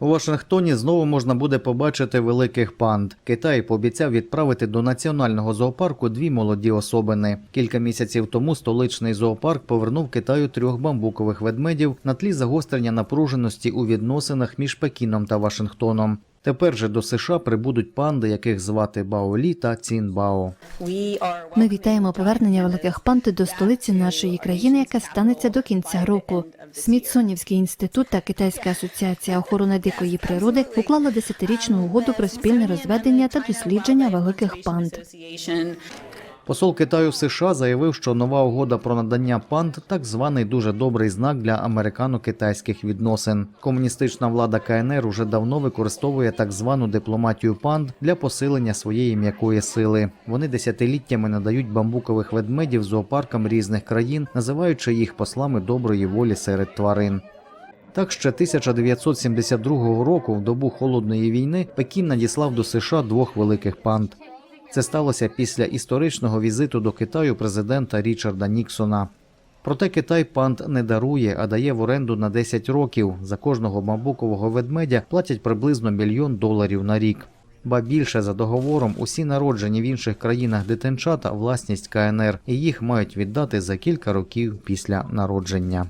У Вашингтоні знову можна буде побачити великих панд. Китай пообіцяв відправити до національного зоопарку дві молоді особини. Кілька місяців тому столичний зоопарк повернув Китаю трьох бамбукових ведмедів на тлі загострення напруженості у відносинах між Пекіном та Вашингтоном. Тепер же до США прибудуть панди, яких звати Баолі та Цінбао. Ми вітаємо повернення великих панд до столиці нашої країни, яка станеться до кінця року. Смітсонівський інститут та Китайська асоціація охорони дикої природи уклали десятирічну угоду про спільне розведення та дослідження великих панд. Посол Китаю в США заявив, що нова угода про надання панд так званий дуже добрий знак для американо-китайських відносин. Комуністична влада КНР уже давно використовує так звану дипломатію панд для посилення своєї м'якої сили. Вони десятиліттями надають бамбукових ведмедів зоопаркам різних країн, називаючи їх послами доброї волі серед тварин. Так ще 1972 року, в добу холодної війни, Пекін надіслав до США двох великих панд. Це сталося після історичного візиту до Китаю президента Річарда Ніксона. Проте Китай панд не дарує, а дає в оренду на 10 років. За кожного бамбукового ведмедя платять приблизно мільйон доларів на рік. Ба більше за договором усі народжені в інших країнах дитинчата власність КНР, і їх мають віддати за кілька років після народження.